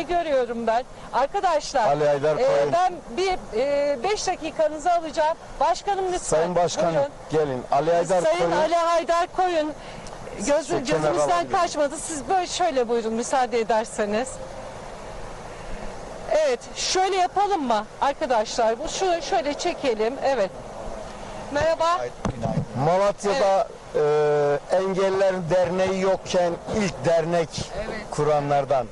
Seni görüyorum ben. Arkadaşlar Ali Haydar e, Koyun. ben bir 5 dakikanızı alacağım. Başkanım lütfen. Sayın Başkanım Buyurun. gelin. Ali Haydar Sayın Koyun. Ali Haydar Koyun göz, Kenara gözümüzden alalım. kaçmadı. Siz böyle şöyle buyurun müsaade ederseniz. Evet şöyle yapalım mı arkadaşlar? Bu şu şöyle çekelim. Evet. Merhaba. Malatya'da e, Engelliler Derneği yokken ilk dernek kuranlardan.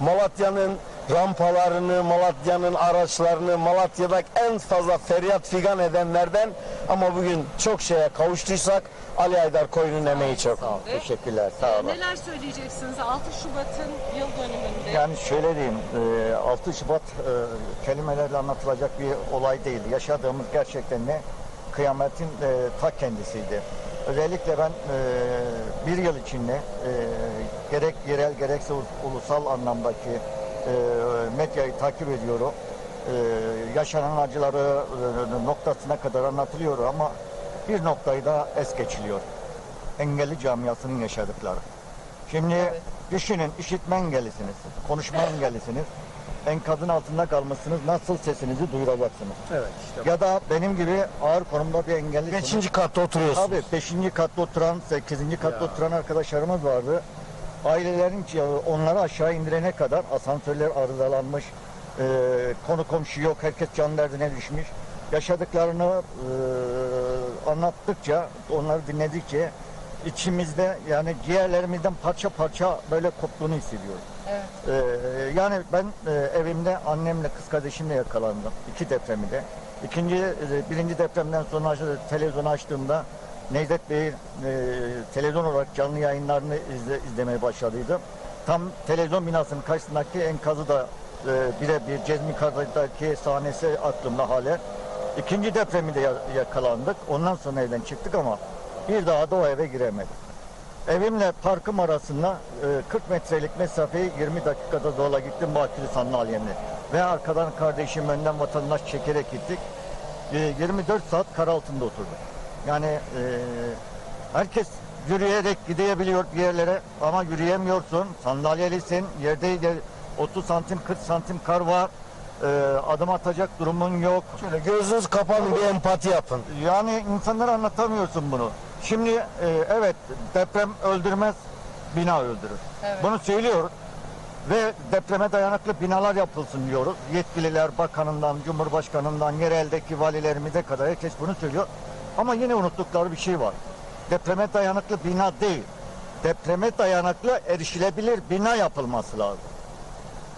Malatya'nın rampalarını, Malatya'nın araçlarını, Malatya'da en fazla feryat figan edenlerden ama bugün çok şeye kavuştuysak Ali Haydar Koyun'un emeği çok. Sağ ol, teşekkürler, sağ olun. Neler söyleyeceksiniz 6 Şubat'ın yıl dönümünde? Yani şöyle diyeyim, e, 6 Şubat e, kelimelerle anlatılacak bir olay değil. Yaşadığımız gerçekten ne? Kıyametin e, ta kendisiydi. Özellikle ben e, bir yıl içinde e, gerek yerel gerekse ul- ulusal anlamdaki e, medyayı takip ediyorum. E, yaşanan acıları e, noktasına kadar anlatılıyor ama bir noktayı da es geçiliyor. Engelli camiasının yaşadıkları. Şimdi düşünün işitme engellisiniz, konuşma engellisiniz. Enkazın altında kalmışsınız. Nasıl sesinizi duyuracaksınız? Evet işte. Ya da benim gibi ağır konumda bir engellisiniz. Beşinci katta oturuyorsunuz. Abi 5. katta oturan, 8. katta oturan arkadaşlarımız vardı. Ailelerin onları aşağı indirene kadar asansörler arızalanmış, e, konu komşu yok, herkes can derdine düşmüş. Yaşadıklarını e, anlattıkça, onları dinledikçe içimizde yani ciğerlerimizden parça parça böyle koptuğunu hissediyoruz. Evet. Ee, yani ben e, evimde annemle kız kardeşimle yakalandım. iki depremi de. İkinci, e, birinci depremden sonra aç- televizyonu açtığımda Necdet Bey'in e, televizyon olarak canlı yayınlarını izle, izlemeye başladıydım. Tam televizyon binasının karşısındaki enkazı da e, birebir Cezmi Kara'daki sahnesi aklımda halen. İkinci depremi de ya- yakalandık. Ondan sonra evden çıktık ama bir daha da o eve giremedik. Evimle parkım arasında e, 40 metrelik mesafeyi 20 dakikada zorla gittim Bakırı sandalyemle. Ve arkadan kardeşim önden vatandaş çekerek gittik. E, 24 saat kar altında oturduk. Yani e, herkes yürüyerek gidebiliyor bir yerlere ama yürüyemiyorsun. Sandalyelisin. Yerde yer- 30 santim 40 santim kar var. E, adım atacak durumun yok. Şöyle gözünüz kapanın bir empati yapın. Yani insanlara anlatamıyorsun bunu. Şimdi e, evet deprem öldürmez, bina öldürür. Evet. Bunu söylüyoruz. Ve depreme dayanıklı binalar yapılsın diyoruz. Yetkililer bakanından, cumhurbaşkanından, yereldeki valilerimize kadar herkes bunu söylüyor. Ama yine unuttukları bir şey var. Depreme dayanıklı bina değil. Depreme dayanıklı erişilebilir bina yapılması lazım.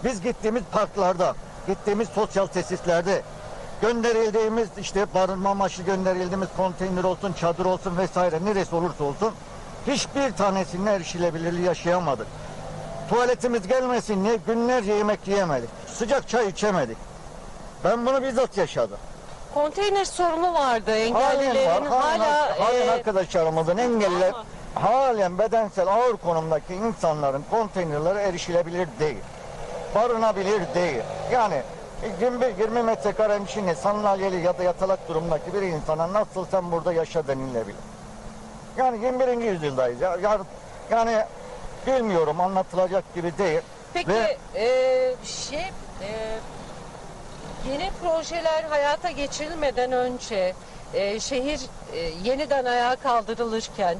Biz gittiğimiz parklarda, gittiğimiz sosyal tesislerde gönderildiğimiz işte barınma amaçlı gönderildiğimiz konteyner olsun, çadır olsun vesaire neresi olursa olsun hiçbir tanesinin erişilebilirliği yaşayamadık. Tuvaletimiz gelmesin diye günlerce yemek yiyemedik. Sıcak çay içemedik. Ben bunu bizzat yaşadım. Konteyner sorunu vardı Halen engellilerin var. Halen, hala halen e, arkadaşlarımızın engelliler ama- halen bedensel ağır konumdaki insanların konteynerlere erişilebilir değil. Barınabilir değil. Yani 20, 20 metrekare içinde sandalyeli ya da yatalak durumdaki bir insana nasıl sen burada yaşa denilebilir. Yani 21. yüzyıldayız. Ya, ya- yani bilmiyorum anlatılacak gibi değil. Peki Ve- e, şey e, yeni projeler hayata geçirilmeden önce e, şehir e, yeniden ayağa kaldırılırken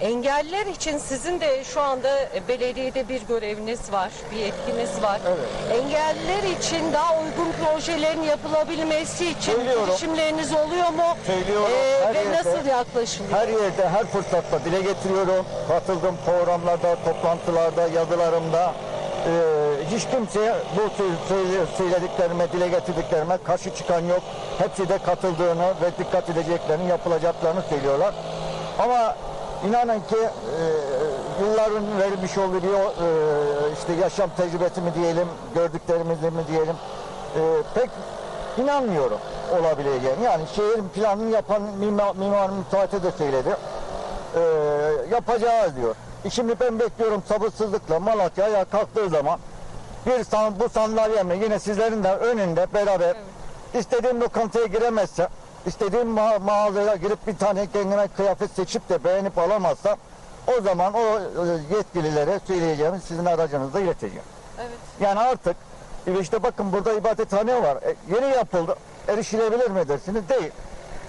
engelliler için sizin de şu anda e, belediyede bir göreviniz var, bir yetkiniz var. Evet. Engelliler için daha uygun projelerin yapılabilmesi için Söylüyorum. girişimleriniz oluyor mu? Söylüyorum. E, Her ve yerde- nasıl yaklaşılıyor? Her yerde, her fırsatta dile getiriyorum. Katıldığım programlarda, toplantılarda, yazılarımda. Ee, hiç kimseye bu sö- söyle- söylediklerime, dile getirdiklerime karşı çıkan yok. Hepsi de katıldığını ve dikkat edeceklerini, yapılacaklarını söylüyorlar. Ama inanın ki e, yılların verilmiş olduğu bir e, işte yaşam tecrübesi mi diyelim, gördüklerimizi mi diyelim e, pek inanmıyorum olabileceğini. Yani şehrin planını yapan mimar, mimar müteahhite de söyledi. Ee, yapacağız diyor. E Şimdi ben bekliyorum sabırsızlıkla Malatya ayağa kalktığı zaman bir san, bu sandalyemle yine sizlerin de önünde beraber istediğim lokantaya giremezsem, istediğim ma- mağazaya girip bir tane kendime kıyafet seçip de beğenip alamazsam o zaman o e, yetkililere söyleyeceğimi sizin aracınızda ileteceğim. Evet. Yani artık e, işte bakın burada ibadethane var. E, yeni yapıldı. Erişilebilir mi dersiniz? Değil.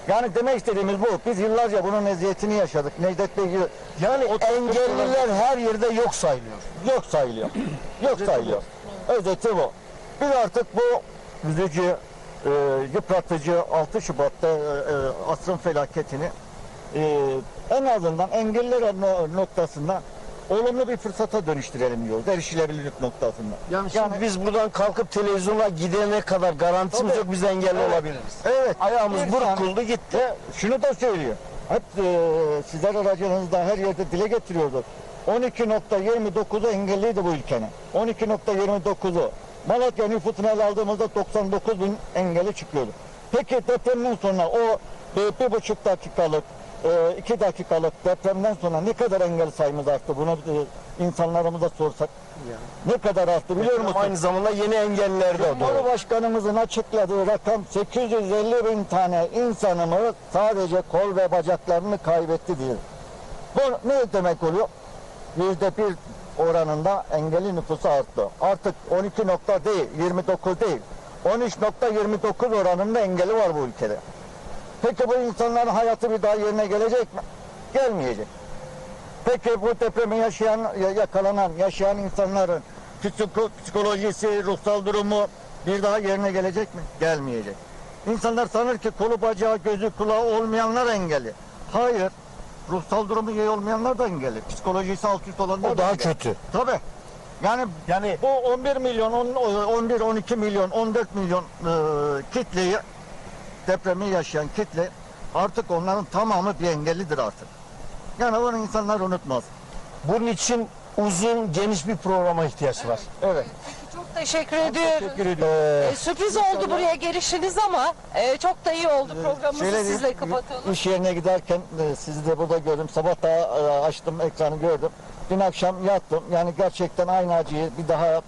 Yani demek istediğimiz bu. Biz yıllarca bunun eziyetini yaşadık. Necdet Bey gibi Yani O- engelliler her yerde yok sayılıyor. yok sayılıyor. yok sayılıyor. Özeti bu. Biz artık bu üzücü, e, yıpratıcı 6 Şubat'ta e, e, asrın felaketini e, en azından engelliler no- noktasında olumlu bir fırsata dönüştürelim diyoruz. Erişilebilirlik noktasında. Yani şimdi biz buradan kalkıp televizyona gidene kadar garantimiz Tabii. yok biz engelli Evet. olabiliriz. Evet. Ayağımız Bir burkuldu gitti. Ve şunu da söylüyor. Hep e, sizler aracınızda her yerde dile getiriyordu. 12.29'u engelliydi bu ülkenin. 12.29'u. Malatya nüfusunu ele aldığımızda 99 bin engelli çıkıyordu. Peki depremden sonra o e, bir buçuk dakikalık, e, iki dakikalık depremden sonra ne kadar engel sayımız arttı? Bunu e, insanlarımıza sorsak. Ne kadar arttı biliyor musun? Aynı zamanda yeni engelliler de doğdu. Cumhurbaşkanımızın açıkladığı rakam 850 bin tane insanımız sadece kol ve bacaklarını kaybetti diyor. Bu ne demek oluyor? Yüzde bir oranında engelli nüfusu arttı. Artık 12 nokta değil, 29 değil. 13.29 oranında engelli var bu ülkede. Peki bu insanların hayatı bir daha yerine gelecek mi? Gelmeyecek. Peki bu depremi yaşayan, ya- yakalanan, yaşayan insanların psiko- psikolojisi, ruhsal durumu bir daha yerine gelecek mi? Gelmeyecek. İnsanlar sanır ki kolu, bacağı, gözü, kulağı olmayanlar engelli. Hayır. Ruhsal durumu iyi olmayanlar da engelli. Psikolojisi alt üst olanlar O da daha engelli. kötü. Tabii. Yani Yani bu 11 milyon, on- 11, 12 milyon, 14 milyon e, kitleyi depremi yaşayan kitle artık onların tamamı bir engellidir artık. Yani onu insanlar unutmaz. bunun için uzun geniş bir programa ihtiyaç var. Evet. Çok teşekkür ediyorum. Teşekkür ediyorum. Ee, sürpriz oldu buraya gelişiniz ama e, çok da iyi oldu. Programımızı Şöyle sizle kapatalım. İş yerine giderken e, sizi de burada gördüm. Sabah da e, açtım ekranı gördüm. Dün akşam yattım. Yani gerçekten aynı acıyı bir daha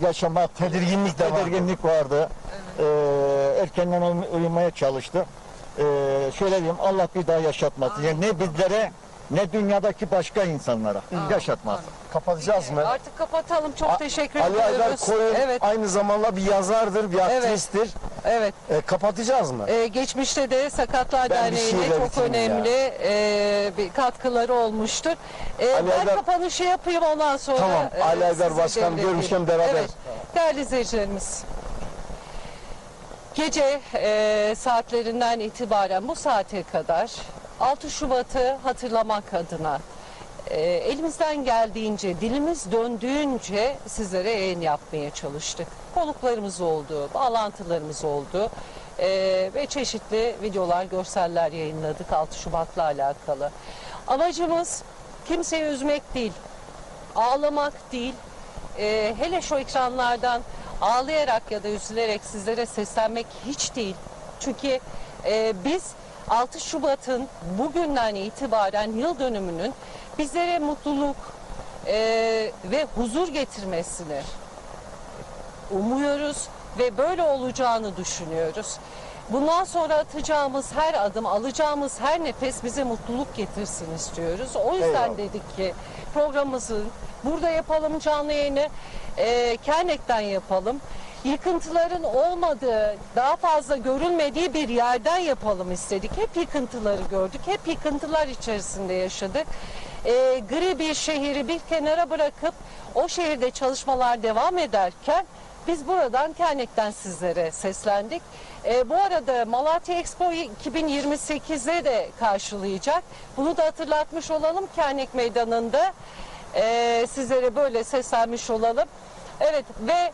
yaşamak Tedirginlik de vardı. tedirginlik vardı. E, erkenden uy- uyumaya çalıştım. E, şöyle diyeyim Allah bir daha yaşatmasın. Yani ne bizlere ne dünyadaki başka insanlara yaşatmasın. kapatacağız mı? Artık kapatalım. Çok A- teşekkür Ali ediyoruz. Aydar Koyun Evet, aynı zamanda bir yazardır, bir aktivisttir. evet. E, kapatacağız mı? Ee, geçmişte de Sakatlar Ben bir Derneği'ne şeyle çok bitireyim önemli e, bir katkıları olmuştur. Ee, Ali ben Aydar- kapanışı yapayım ondan sonra. Tamam, e, Ali Aydar size Başkan devredeyim. görmüşken beraber. Evet, değerli izleyicilerimiz. Gece e, saatlerinden itibaren bu saate kadar 6 Şubat'ı hatırlamak adına e, elimizden geldiğince, dilimiz döndüğünce sizlere yayın yapmaya çalıştık. Konuklarımız oldu, bağlantılarımız oldu e, ve çeşitli videolar, görseller yayınladık 6 Şubat'la alakalı. Amacımız kimseyi üzmek değil, ağlamak değil, e, hele şu ekranlardan ağlayarak ya da üzülerek sizlere seslenmek hiç değil. Çünkü e, biz 6 Şubat'ın bugünden itibaren yıl dönümünün bizlere mutluluk e, ve huzur getirmesini umuyoruz ve böyle olacağını düşünüyoruz. Bundan sonra atacağımız her adım, alacağımız her nefes bize mutluluk getirsin istiyoruz. O yüzden Eyvallah. dedik ki programımızı burada yapalım canlı yayını, e, Kernek'ten yapalım. Yıkıntıların olmadığı, daha fazla görülmediği bir yerden yapalım istedik. Hep yıkıntıları gördük, hep yıkıntılar içerisinde yaşadık. E, gri bir şehri bir kenara bırakıp o şehirde çalışmalar devam ederken biz buradan Kernek'ten sizlere seslendik. E, bu arada Malatya Expo 2028'de de karşılayacak. Bunu da hatırlatmış olalım Kernek Meydanı'nda. E, sizlere böyle seslenmiş olalım. Evet ve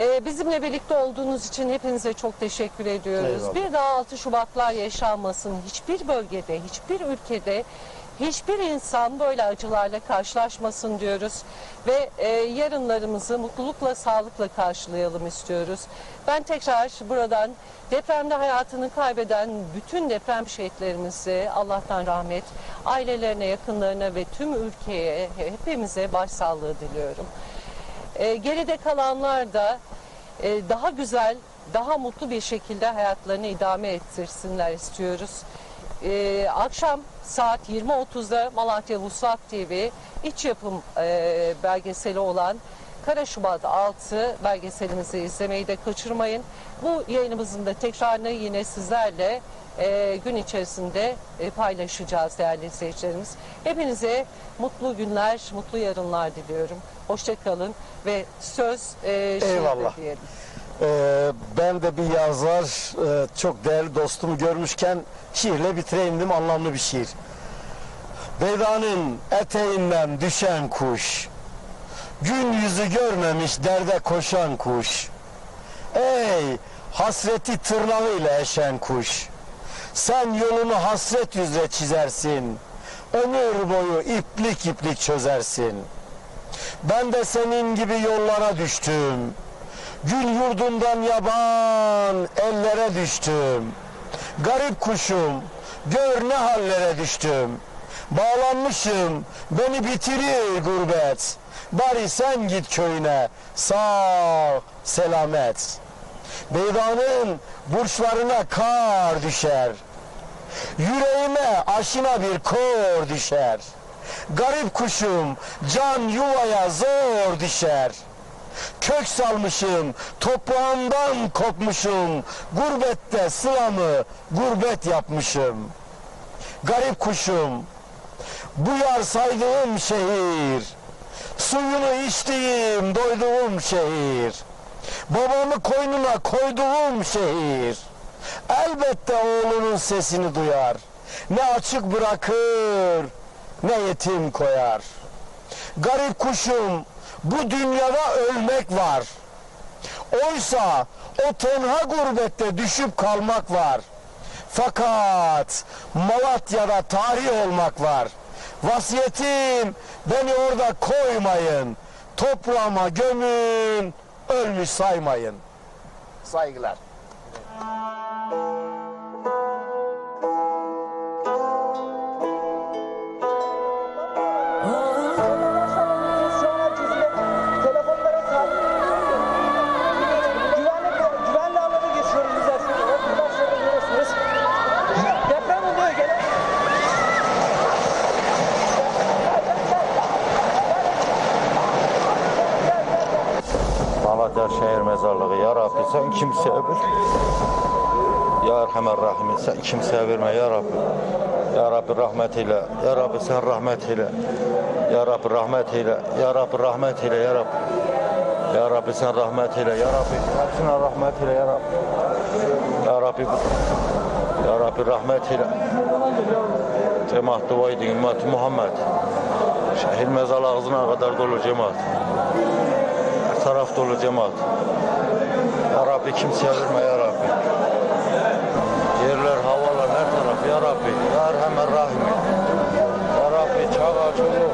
e, bizimle birlikte olduğunuz için hepinize çok teşekkür ediyoruz. Eyvallah. Bir daha 6 Şubatlar yaşanmasın. Hiçbir bölgede, hiçbir ülkede hiçbir insan böyle acılarla karşılaşmasın diyoruz ve e, yarınlarımızı mutlulukla, sağlıkla karşılayalım istiyoruz. Ben tekrar buradan depremde hayatını kaybeden bütün deprem şehitlerimize Allah'tan rahmet, ailelerine, yakınlarına ve tüm ülkeye, hepimize başsağlığı diliyorum. E, geride kalanlar da e, daha güzel, daha mutlu bir şekilde hayatlarını idame ettirsinler istiyoruz. E, akşam saat 20.30'da Malatya Vuslat TV iç yapım e, belgeseli olan Kara Şubat 6 belgeselimizi izlemeyi de kaçırmayın. Bu yayınımızın da tekrarını yine sizlerle e, gün içerisinde e, paylaşacağız değerli izleyicilerimiz. Hepinize mutlu günler, mutlu yarınlar diliyorum. Hoşçakalın ve söz e, Eyvallah. diyelim. Ee, ben de bir yazar, e, çok değerli dostumu görmüşken şiirle bitireyim dedim, anlamlı bir şiir. Vedanın eteğinden düşen kuş, gün yüzü görmemiş derde koşan kuş. Ey hasreti tırnağıyla eşen kuş, sen yolunu hasret yüzle çizersin, ömür boyu iplik iplik çözersin. Ben de senin gibi yollara düştüm. Gül yurdundan yaban ellere düştüm. Garip kuşum, gör ne hallere düştüm. Bağlanmışım, beni bitirir gurbet. Bari sen git köyüne, sağ selamet. Beydanın burçlarına kar düşer. Yüreğime aşina bir kor düşer. Garip kuşum can yuvaya zor düşer. Kök salmışım, toprağımdan kopmuşum. Gurbette sılamı gurbet yapmışım. Garip kuşum, bu yar saydığım şehir. Suyunu içtiğim, doyduğum şehir. Babamı koynuna koyduğum şehir. Elbette oğlunun sesini duyar. Ne açık bırakır, ne yetim koyar. Garip kuşum, bu dünyada ölmek var. Oysa o tenha gurbette düşüp kalmak var. Fakat Malatya'da tarih olmak var. Vasiyetim beni orada koymayın. Toprağıma gömün, ölmüş saymayın. Saygılar. Telefonlara Malatya şehir mezarlığı ya Rabbi sen kimseye ver. Ya Erhamer Rahim sen kimseye verme ya Rabbi. Ya Rabbi rahmet eyle. Ya Rabbi sen rahmet eyle. Ya Rabbi rahmet eyle. Ya Rabbi rahmet eyle ya Rabbi. Ya Rabbi sen rahmet eyle ya Rabbi. Hepsine rahmet eyle ya Rabbi. Ya Rabbi. Ya Rabbi rahmet eyle. Cemaat dua edin ümmeti Muhammed. Şehir mezarlığı ağzına kadar dolu cemaat. Taraf dolu cemaat. Ya Rabbi kimseye verme ya Rabbi. Yerler, havalar her taraf ya Rabbi. Ya Erhamer Rahim. Ya Rabbi çağa çoluk.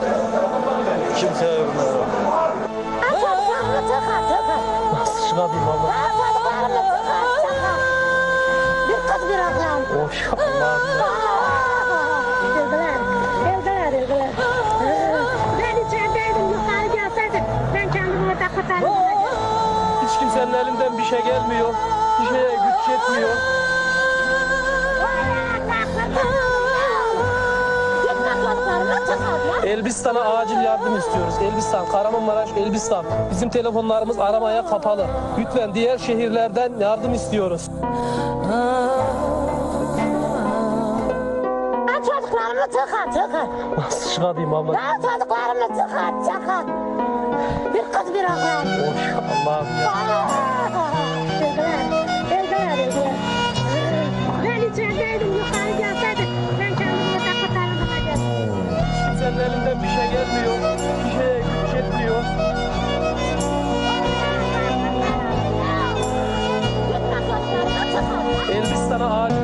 Kimseye verme ya Rabbi. Nasıl çıkarayım abla? Bir kız bir oğlan. Oş Hiç kimsenin elinden bir şey gelmiyor. Bir şeye güç yetmiyor. Elbistan'a acil yardım istiyoruz. Elbistan, Kahramanmaraş, Elbistan. Bizim telefonlarımız aramaya kapalı. Lütfen diğer şehirlerden yardım istiyoruz. Çocuklarımı tıkar, tıkar. Nasıl çıkarayım abla? Ben çocuklarımı tıkar, tıkar. Bir kız bir oğlan. Oy Allah'ım ya. Öldüler. Öldüler öldüler. Ben kendimi takı tanıdıma geldim. Senin bir şey gelmiyor. Bir şeye güç. Elbistan'a ağaç